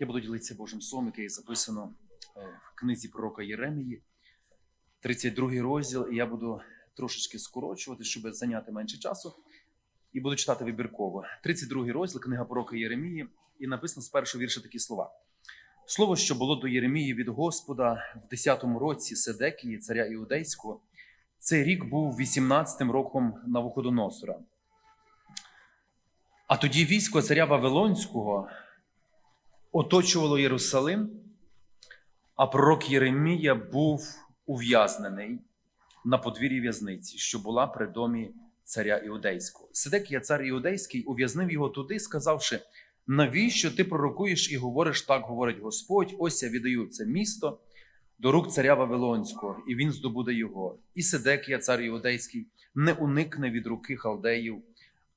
Я буду ділитися Божим Словом, який записано е, в книзі пророка Єремії, 32 розділ, і я буду трошечки скорочувати, щоб зайняти менше часу, і буду читати вибірково. 32 розділ, книга пророка Єремії, і написано з першого вірша такі слова. Слово, що було до Єремії від Господа в 10-му році Седекії, царя Іудейського, цей рік був 18-м роком Навуходоносора. А тоді військо царя Вавилонського оточувало Єрусалим, а пророк Єремія був ув'язнений на подвір'ї в'язниці, що була при домі царя Іудейського. Сидекія, цар Іудейський, ув'язнив його туди, сказавши: навіщо ти пророкуєш і говориш, так говорить Господь, ось я віддаю це місто до рук царя Вавилонського, і він здобуде його. І Сидекія, цар Іудейський, не уникне від руки халдеїв,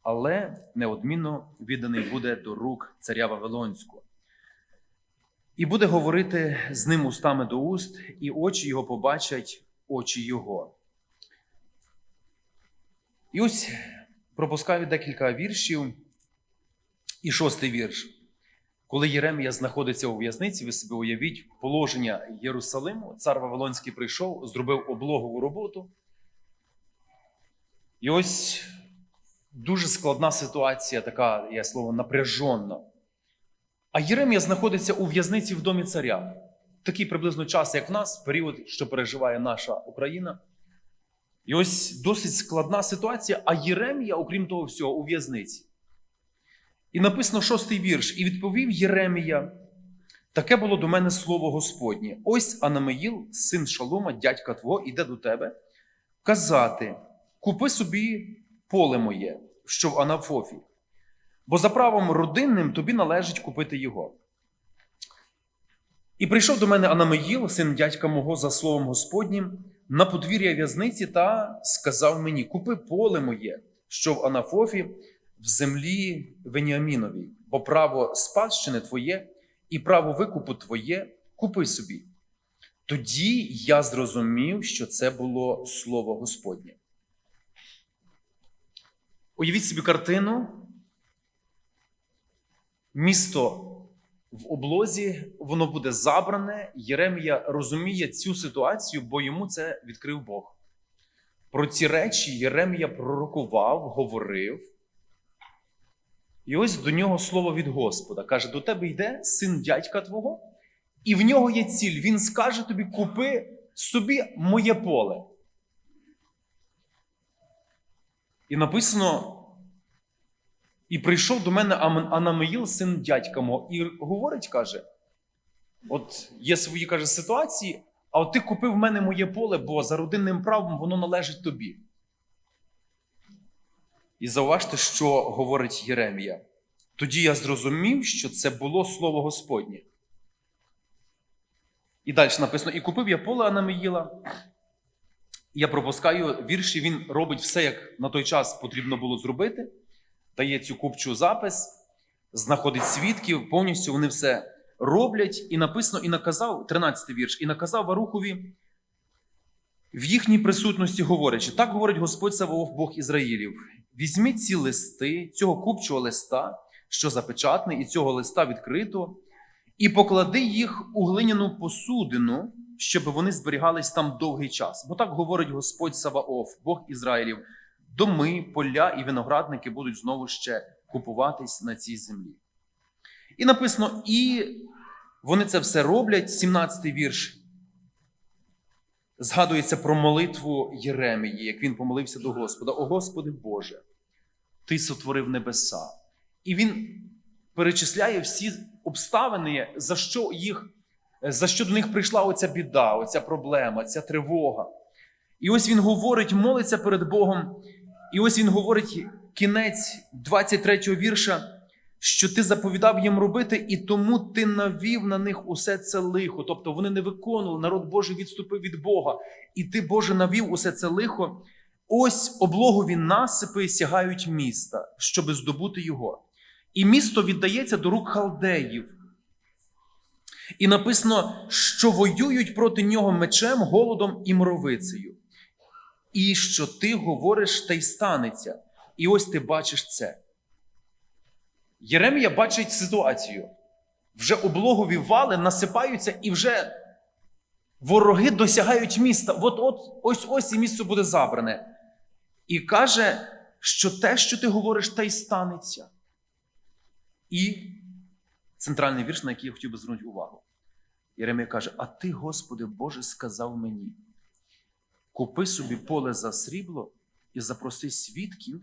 але неодмінно відданий буде до рук царя Вавилонського. І буде говорити з ним устами до уст, і очі його побачать очі його. І ось пропускаю декілька віршів. І шостий вірш. Коли Єремія знаходиться у в'язниці, ви собі уявіть положення Єрусалиму, цар Вавилонський прийшов, зробив облогову роботу. І ось дуже складна ситуація, така є слово напряженна. А Єремія знаходиться у в'язниці в домі царя. Такий приблизно час, як в нас, період, що переживає наша Україна. І ось досить складна ситуація, а Єремія, окрім того всього, у в'язниці. І написано шостий вірш. І відповів Єремія: таке було до мене слово Господнє. Ось Анамеїл, син Шалома, дядька твого, іде до тебе, казати: купи собі поле моє, що в Анафофі, бо за правом родинним тобі належить купити його. І прийшов до мене Анамеїл, син дядька мого, за словом Господнім, на подвір'я в'язниці та сказав мені: Купи поле моє, що в Анафофі, в землі Веніаміновій, бо право спадщини твоє і право викупу твоє купи собі. Тоді я зрозумів, що це було слово Господнє. Уявіть собі картину. Місто в облозі, воно буде забране. Єремія розуміє цю ситуацію, бо йому це відкрив Бог. Про ці речі Єремія пророкував, говорив. І ось до нього слово від Господа. Каже: до тебе йде син дядька твого, і в нього є ціль. Він скаже тобі: купи собі моє поле. І написано. І прийшов до мене Ам- Анамеїл, син дядька мого, і говорить, каже: от є свої каже, ситуації, а от ти купив в мене моє поле, бо за родинним правом воно належить тобі. І зауважте, що говорить Єремія. Тоді я зрозумів, що це було слово Господнє. І далі написано: І купив я поле Анамеїла. Я пропускаю вірші, він робить все, як на той час потрібно було зробити дає цю купчу запис, знаходить свідків, повністю вони все роблять. І написано, і наказав, 13 вірш, і наказав Варухові в їхній присутності говорячи, так говорить Господь Саваоф, Бог Ізраїлів: візьміть ці листи, цього купчого листа, що запечатаний, і цього листа відкрито, і поклади їх у глиняну посудину, щоб вони зберігались там довгий час. Бо так говорить Господь Саваоф, Бог Ізраїлів доми, поля і виноградники будуть знову ще купуватись на цій землі. І написано: і вони це все роблять. 17-й вірш. Згадується про молитву Єремії, як він помолився до Господа: О Господи Боже, Ти сотворив небеса. І він перечисляє всі обставини, за що їх, за що до них прийшла оця біда, оця проблема, ця тривога. І ось він говорить, молиться перед Богом. І ось він говорить кінець 23-го вірша, що ти заповідав їм робити, і тому ти навів на них усе це лихо. Тобто вони не виконували, народ Божий відступив від Бога. І ти, Боже, навів усе це лихо. Ось облогові насипи сягають міста, щоб здобути його. І місто віддається до рук халдеїв. І написано, що воюють проти нього мечем, голодом і мровицею. І що ти говориш, та й станеться. І ось ти бачиш це. Єремія бачить ситуацію. вже облогові вали насипаються і вже вороги досягають міста. От от ось ось і місце буде забране. І каже, що те, що ти говориш, те й станеться. І центральний вірш, на який я хотів би звернути увагу. Єремія каже: А ти, Господи Боже, сказав мені: купи собі поле за срібло і запроси свідків,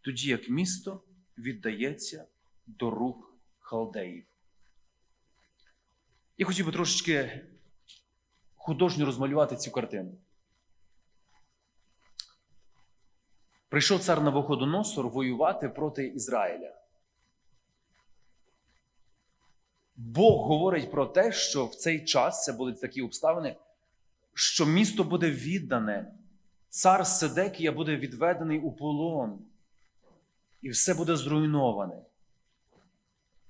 тоді як місто віддається до рук халдеїв. Я хотів би трошечки художньо розмалювати цю картину. Прийшов цар Навуходоносор воювати проти Ізраїля. Бог говорить про те, що в цей час це були такі обставини, що місто буде віддане, цар Седекія буде відведений у полон, і все буде зруйноване.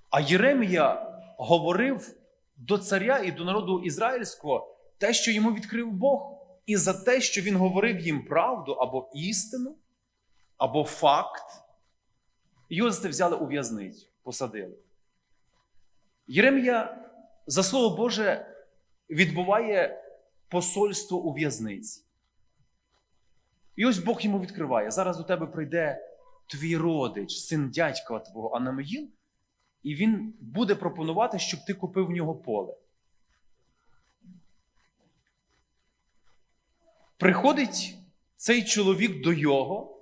А Єремія говорив до царя і до народу ізраїльського те, що йому відкрив Бог, і за те, що він говорив їм правду або істину, або факт, його це взяли у в'язницю, посадили. Єремія, за слово Боже, відбуває посольство у в'язниці. І ось Бог йому відкриває. Зараз до тебе прийде твій родич, син дядька твого Анамеїл, і він буде пропонувати, щоб ти купив в нього поле. Приходить цей чоловік до його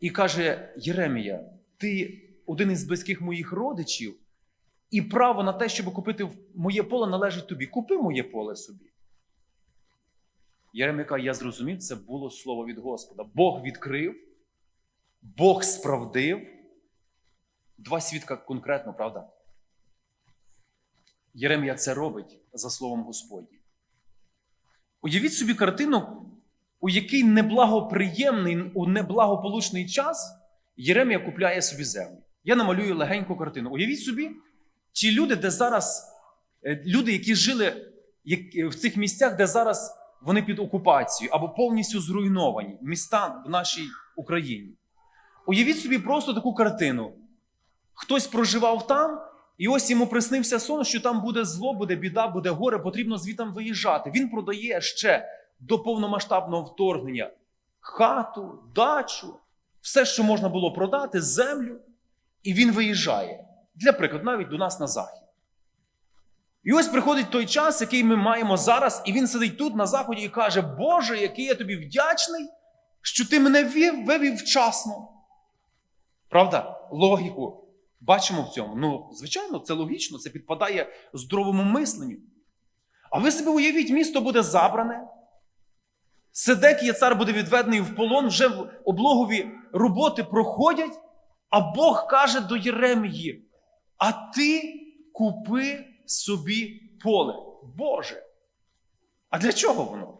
і каже: Єремія, ти один із близьких моїх родичів, і право на те, щоб купити моє поле, належить тобі. Купи моє поле собі. Єремія я зрозумів, це було слово від Господа. Бог відкрив, Бог справдив. Два свідка конкретно, правда? Єремія це робить за словом Господнім. Уявіть собі картину, у який неблагоприємний, у неблагополучний час Єремія купляє собі землю. Я намалюю легеньку картину. Уявіть собі, ті люди, де зараз, е, люди, які жили в цих місцях, де зараз вони під окупацією або повністю зруйновані міста в нашій Україні. Уявіть собі просто таку картину. Хтось проживав там, і ось йому приснився сон, що там буде зло, буде біда, буде горе, потрібно звітам виїжджати. Він продає ще до повномасштабного вторгнення хату, дачу, все, що можна було продати, землю, і він виїжджає. Для прикладу, навіть до нас на захід. І ось приходить той час, який ми маємо зараз, і він сидить тут на заході і каже: Боже, який я тобі вдячний, що ти мене вів, вивів вчасно. Правда? Логіку бачимо в цьому. Ну, звичайно, це логічно, це підпадає здоровому мисленню. А ви собі уявіть, місто буде забране. Седекія цар буде відведений в полон, вже в облогові роботи проходять, а Бог каже до Єремії: А ти купи собі поле. Боже. А для чого воно?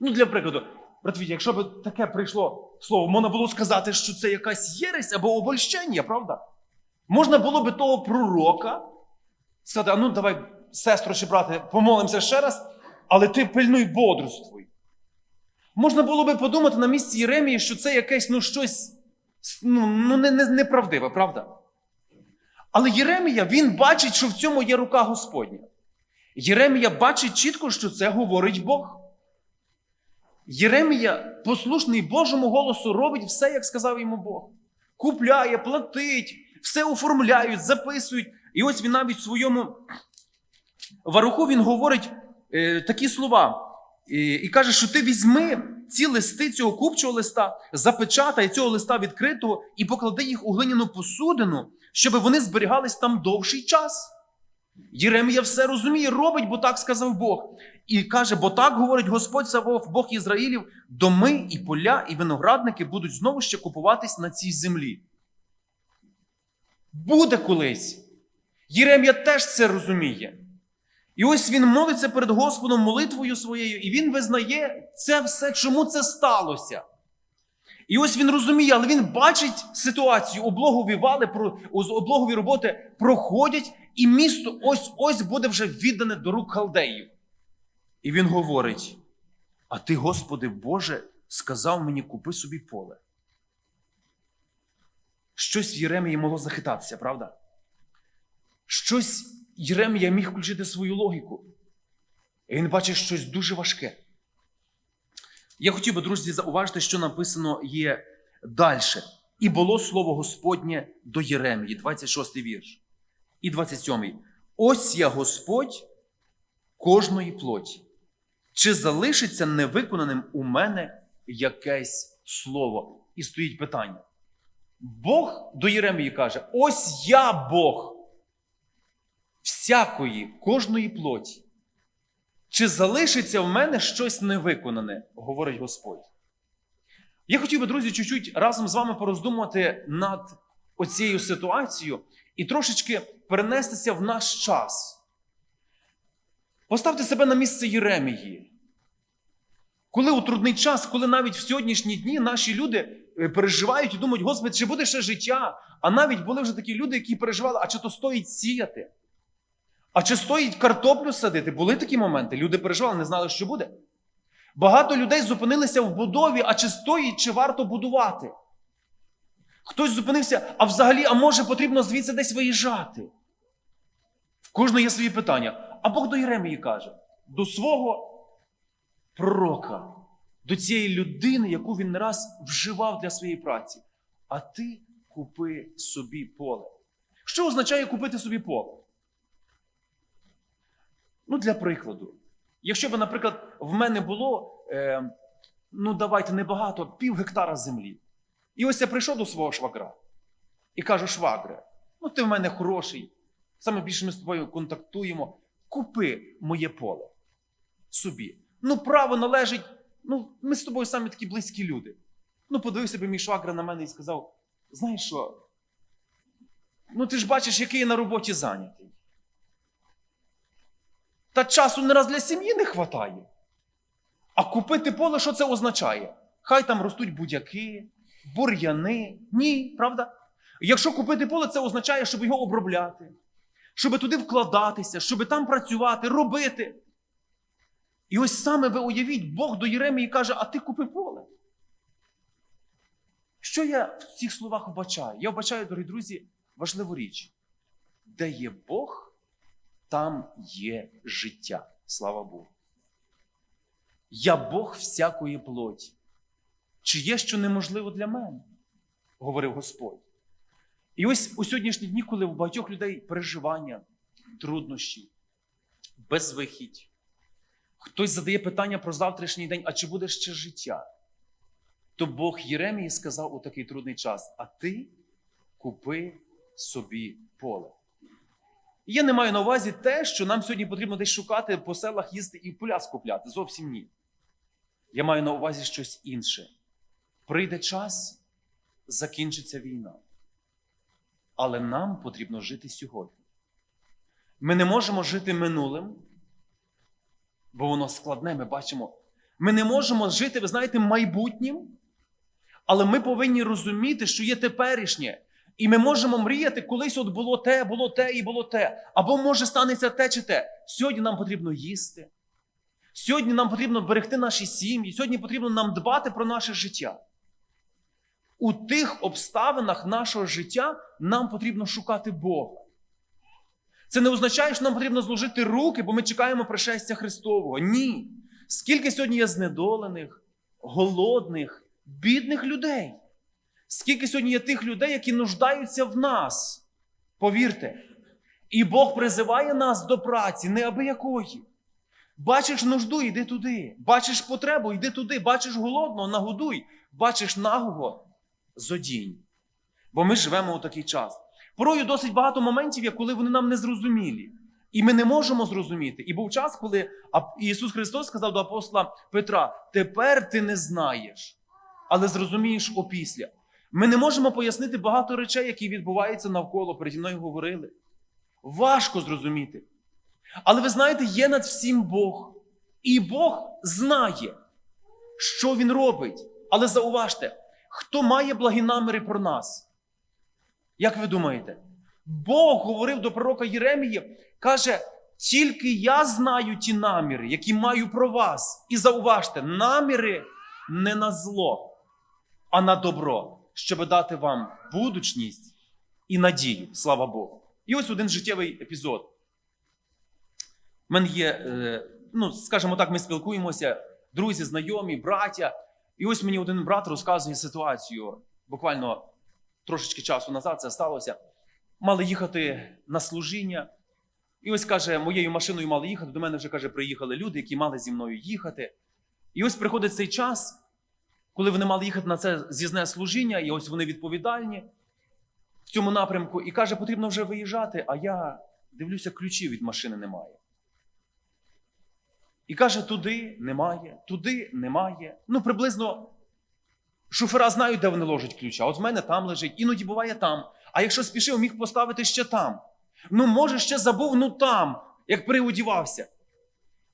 Ну, для прикладу, братвіті, якщо б таке прийшло слово, можна було сказати, що це якась єресь або обольщення, правда? Можна було би того пророка сказати: а ну давай, сестро чи брате, помолимося ще раз, але ти пильнуй бодрствуй. Можна було би подумати на місці Єремії, що це якесь ну, щось ну, ну, не, не, неправдиве, правда? Але Єремія, він бачить, що в цьому є рука Господня. Єремія бачить чітко, що це говорить Бог. Єремія, послушний Божому голосу, робить все, як сказав йому Бог. Купляє, платить, все оформляють, записують. І ось він навіть в своєму варуху він говорить е, такі слова. І, і каже, що ти візьми ці листи цього купчого листа, запечатай цього листа відкритого і поклади їх у глиняну посудину, щоб вони зберігались там довший час. Єремія все розуміє, робить, бо так сказав Бог. І каже: бо так говорить Господь Савов, Бог Ізраїлів, доми і поля, і виноградники будуть знову ще купуватись на цій землі. Буде колись. Єремія теж це розуміє. І ось він молиться перед Господом молитвою своєю, і він визнає це все, чому це сталося. І ось він розуміє, але він бачить ситуацію, облогові вали, облогові роботи проходять, і місто ось ось буде вже віддане до рук халдеїв. І він говорить: А ти, Господи Боже, сказав мені, купи собі поле. Щось в Єремії могло захитатися, правда? щось Єремія міг включити свою логіку. І він бачить щось дуже важке. Я хотів би, друзі, зауважити, що написано є далі. І було слово Господнє до Єремії, 26 вірш. І 27. Ось я Господь кожної плоті. Чи залишиться невиконаним у мене якесь слово? І стоїть питання. Бог до Єремії каже: ось я Бог всякої, кожної плоті. Чи залишиться в мене щось невиконане, говорить Господь. Я хотів би, друзі, чуть-чуть разом з вами пороздумувати над оцією ситуацією і трошечки перенестися в наш час. Поставте себе на місце Єремії. Коли у трудний час, коли навіть в сьогоднішні дні наші люди е, переживають і думають, Господи, чи буде ще життя? А навіть були вже такі люди, які переживали, а чи то стоїть сіяти? А чи стоїть картоплю садити? Були такі моменти. Люди переживали, не знали, що буде. Багато людей зупинилися в будові, а чи стоїть, чи варто будувати. Хтось зупинився, а взагалі, а може потрібно звідси десь виїжджати. В кожного є свої питання. А Бог до Єремії каже: до свого пророка, до цієї людини, яку він раз вживав для своєї праці. А ти купи собі поле. Що означає купити собі поле? Ну, для прикладу. Якщо б, наприклад, в мене було, е, ну давайте небагато, пів гектара землі. І ось я прийшов до свого швагра і кажу: швагре, ну ти в мене хороший, саме більше ми з тобою контактуємо. Купи моє поле собі. Ну, право належить, ну, ми з тобою самі такі близькі люди. Ну, подивився би мій швагра на мене і сказав: знаєш що? Ну, ти ж бачиш, який я на роботі зайнятий. Та часу не раз для сім'ї не вистачає. А купити поле, що це означає? Хай там ростуть будяки, бур'яни. Ні, правда? Якщо купити поле, це означає, щоб його обробляти, щоб туди вкладатися, щоб там працювати, робити. І ось саме ви уявіть, Бог до Єремії каже: а ти купи поле. Що я в цих словах вбачаю? Я вбачаю, дорогі друзі, важливу річ. Де є Бог, там є життя. Слава Богу. Я Бог всякої плоті. Чи є що неможливо для мене? говорив Господь. І ось у сьогоднішні дні, коли у багатьох людей переживання, труднощі, безвихідь, хтось задає питання про завтрашній день, а чи буде ще життя? То Бог Єремії сказав у такий трудний час: а ти купи собі поле. Я не маю на увазі те, що нам сьогодні потрібно десь шукати по селах їсти і поля скупляти. Зовсім ні. Я маю на увазі щось інше. Прийде час, закінчиться війна. Але нам потрібно жити сьогодні. Ми не можемо жити минулим, бо воно складне, ми бачимо. Ми не можемо жити, ви знаєте, майбутнім, але ми повинні розуміти, що є теперішнє. І ми можемо мріяти, колись от було те, було те і було те. Або може станеться те чи те. Сьогодні нам потрібно їсти. Сьогодні нам потрібно берегти наші сім'ї. Сьогодні потрібно нам дбати про наше життя. У тих обставинах нашого життя нам потрібно шукати Бога. Це не означає, що нам потрібно зложити руки, бо ми чекаємо пришестя Христового. Ні. Скільки сьогодні є знедолених, голодних, бідних людей. Скільки сьогодні є тих людей, які нуждаються в нас. Повірте. І Бог призиває нас до праці неабиякої. Бачиш нужду, йди туди. Бачиш потребу, йди туди. Бачиш голодного, нагодуй. Бачиш нагого, зодінь. Бо ми живемо у такий час. Порою досить багато моментів, є, коли вони нам не зрозумілі. І ми не можемо зрозуміти. І був час, коли Ісус Христос сказав до апостола Петра: тепер ти не знаєш, але зрозумієш опісля. Ми не можемо пояснити багато речей, які відбуваються навколо, переді мною говорили. Важко зрозуміти. Але ви знаєте, є над всім Бог. І Бог знає, що Він робить. Але зауважте, хто має благі наміри про нас? Як ви думаєте? Бог говорив до пророка Єремії, каже: тільки я знаю ті наміри, які маю про вас. І зауважте, наміри не на зло, а на добро, щоб дати вам будучність і надію. Слава Богу. І ось один життєвий епізод. У мене є, е, ну, скажімо так, ми спілкуємося, друзі, знайомі, браття. І ось мені один брат розказує ситуацію. Буквально трошечки часу назад це сталося. Мали їхати на служіння. І ось каже, моєю машиною мали їхати. До мене вже каже, приїхали люди, які мали зі мною їхати. І ось приходить цей час, коли вони мали їхати на це з'їзне служіння, і ось вони відповідальні в цьому напрямку. І каже, потрібно вже виїжджати, а я дивлюся, ключів від машини немає. І каже, туди немає, туди немає. Ну, приблизно шофера знають, де вони ложать ключа. От в мене там лежить, іноді буває там. А якщо спішив, міг поставити ще там. Ну, може, ще забув, ну там, як переодівався.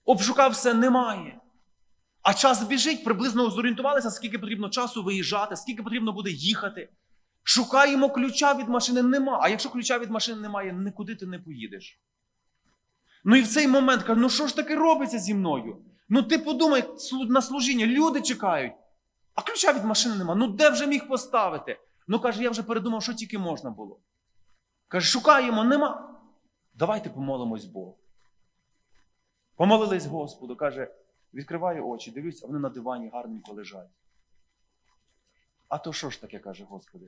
Обшукав все, немає. А час біжить, приблизно зорієнтувалися, скільки потрібно часу виїжджати, скільки потрібно буде їхати. Шукаємо ключа від машини, нема. А якщо ключа від машини немає, нікуди ти не поїдеш. Ну і в цей момент каже, ну що ж таке робиться зі мною? Ну ти подумай на служіння, люди чекають, а ключа від машини нема. Ну де вже міг поставити? Ну каже, я вже передумав, що тільки можна було. Каже, шукаємо, нема. Давайте помолимось Богу. Помолились Господу, каже, відкриваю очі, дивлюсь, вони на дивані гарненько лежать. А то що ж таке, каже Господи?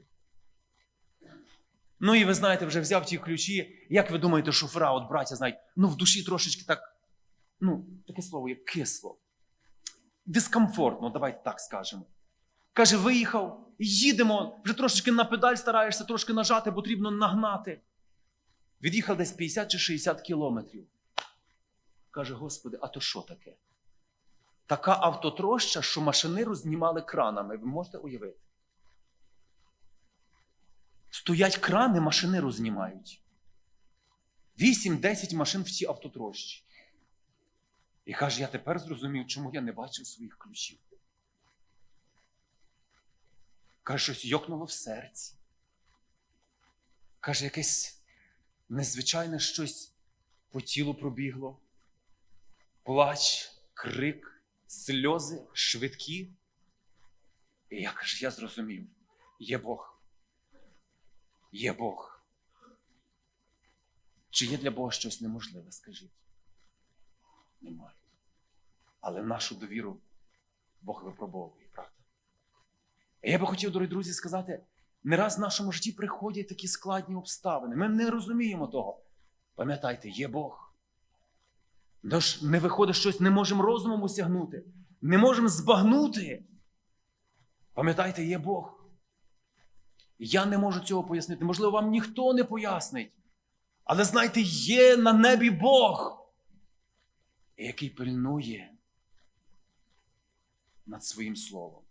Ну і ви знаєте, вже взяв ті ключі. Як ви думаєте, шофера, от браття знають, ну в душі трошечки так, ну, таке слово як кисло. Дискомфортно, давайте так скажемо. Каже, виїхав, їдемо, вже трошечки на педаль стараєшся, трошки нажати, потрібно нагнати. Від'їхав десь 50 чи 60 кілометрів. Каже, Господи, а то що таке? Така автотроща, що машини знімали кранами. Ви можете уявити? Стоять крани, машини рознімають. 8-10 машин в цій автотрощі. І каже, я тепер зрозумів, чому я не бачив своїх ключів. Каже, щось йокнуло в серці. Каже, якесь незвичайне щось по тілу пробігло. Плач, крик, сльози, швидкі. І я каже, я зрозумів, є Бог. Є Бог. Чи є для Бога щось неможливе, скажіть? Немає. Але нашу довіру Бог випробовує, правда? Я би хотів, дорогі друзі, сказати, не раз в нашому житті приходять такі складні обставини. Ми не розуміємо того. Пам'ятайте, є Бог. Тож не виходить щось, не можемо розумом осягнути, не можемо збагнути. Пам'ятайте, є Бог. Я не можу цього пояснити. Можливо, вам ніхто не пояснить. Але знайте, є на небі Бог, який пильнує над своїм словом.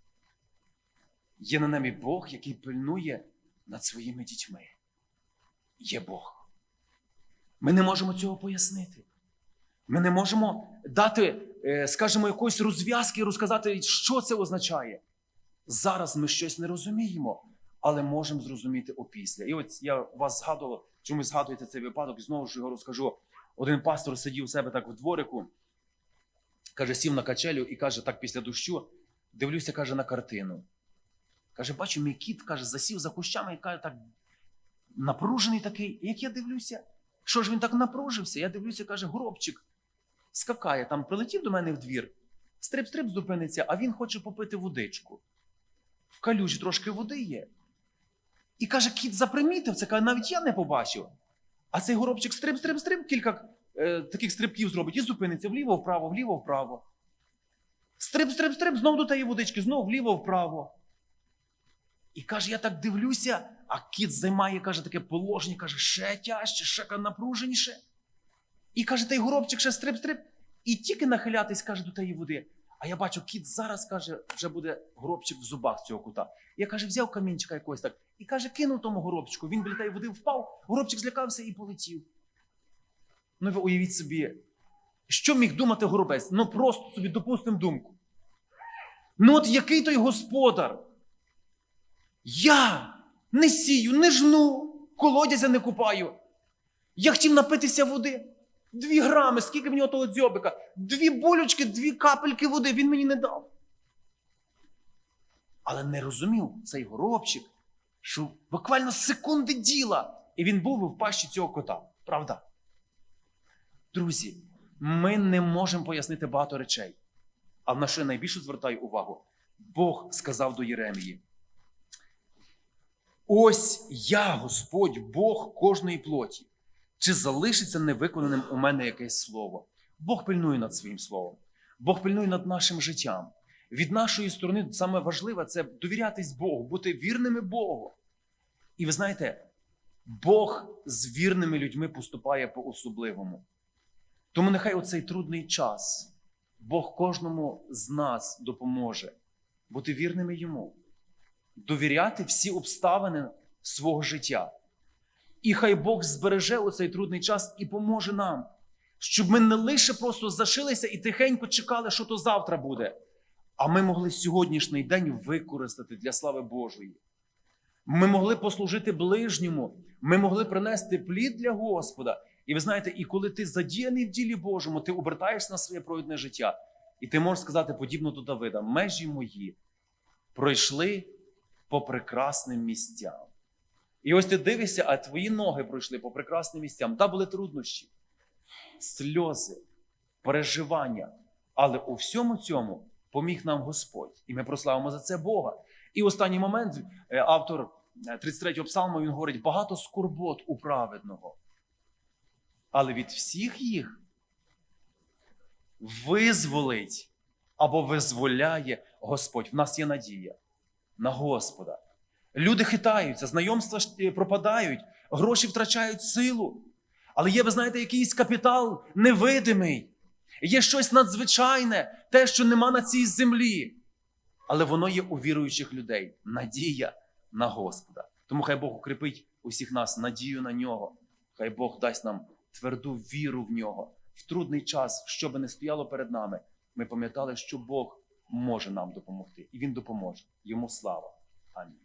Є на небі Бог, який пильнує над своїми дітьми. Є Бог. Ми не можемо цього пояснити. Ми не можемо дати, е, скажімо, якоїсь розв'язки і розказати, що це означає. Зараз ми щось не розуміємо, але можемо зрозуміти опісля. І от я вас згадував, чому згадуєте цей випадок, і знову ж його розкажу. Один пастор сидів у себе так в дворику, каже, сів на качелю і каже, так після дощу, дивлюся, каже, на картину. Каже, бачу, мій кіт каже, засів за кущами і каже, так напружений такий. Як я дивлюся, що ж він так напружився? Я дивлюся, каже, горобчик скакає, там прилетів до мене в двір, стрип-стрип зупиниться, а він хоче попити водичку. В калюжі трошки води є. І каже, кіт запримітив це, каже, навіть я не побачив. А цей горобчик стрип-стрип-стрип, кілька е, таких стрибків зробить і зупиниться вліво-вправо, вліво-вправо. Стрип-стрип-стрип, знов до тієї водички, знов вліво-вправо. І каже, я так дивлюся, а кіт займає, каже, таке положення, каже, ще тяжче, ще напруженіше. І каже, той горобчик ще стрип-стрип, і тільки нахилятись, каже, до тієї води. А я бачу, кіт зараз каже, вже буде горобчик в зубах цього кута. Я каже, взяв камінчика якогось так і каже, кинув тому горобчику. Він біля тієї води впав, горобчик злякався і полетів. Ну, ви уявіть собі, що міг думати горобець? Ну просто собі допустимо думку. Ну, от який той господар? Я не сію, не жну, колодязя не купаю. Я хотів напитися води. Дві грами, скільки в нього того дзьобика, дві булючки, дві капельки води він мені не дав. Але не розумів цей горобчик, що буквально секунди діла і він був би в пащі цього кота. Правда? Друзі, ми не можемо пояснити багато речей. А на що я найбільше звертаю увагу? Бог сказав до Єремії: Ось я, Господь, Бог кожної плоті. Чи залишиться невиконаним у мене якесь слово? Бог пильнує над своїм словом, Бог пильнує над нашим життям. Від нашої сторони саме важливе це довірятись Богу, бути вірними Богу. І ви знаєте, Бог з вірними людьми поступає по-особливому. Тому нехай оцей трудний час Бог кожному з нас допоможе бути вірними йому, довіряти всі обставини свого життя. І хай Бог збереже у цей трудний час і поможе нам, щоб ми не лише просто зашилися і тихенько чекали, що то завтра буде, а ми могли сьогоднішній день використати для слави Божої. Ми могли послужити ближньому, ми могли принести плід для Господа. І ви знаєте, і коли ти задіяний в ділі Божому, ти обертаєшся на своє провідне життя, і ти можеш сказати, подібно до Давида, межі мої пройшли по прекрасним місцям. І ось ти дивишся, а твої ноги пройшли по прекрасним місцям. Та були труднощі, сльози, переживання. Але у всьому цьому поміг нам Господь. І ми прославимо за це Бога. І останній момент е, автор 33-го псалму він говорить: багато скорбот у праведного. Але від всіх їх визволить або визволяє Господь. В нас є надія на Господа. Люди хитаються, знайомства е, пропадають, гроші втрачають силу. Але є, ви знаєте, якийсь капітал невидимий. Є щось надзвичайне, те, що нема на цій землі. Але воно є у віруючих людей. Надія на Господа. Тому хай Бог укріпить усіх нас надію на нього. Хай Бог дасть нам тверду віру в нього. В трудний час, що би не стояло перед нами, ми пам'ятали, що Бог може нам допомогти, і Він допоможе. Йому слава. Амінь.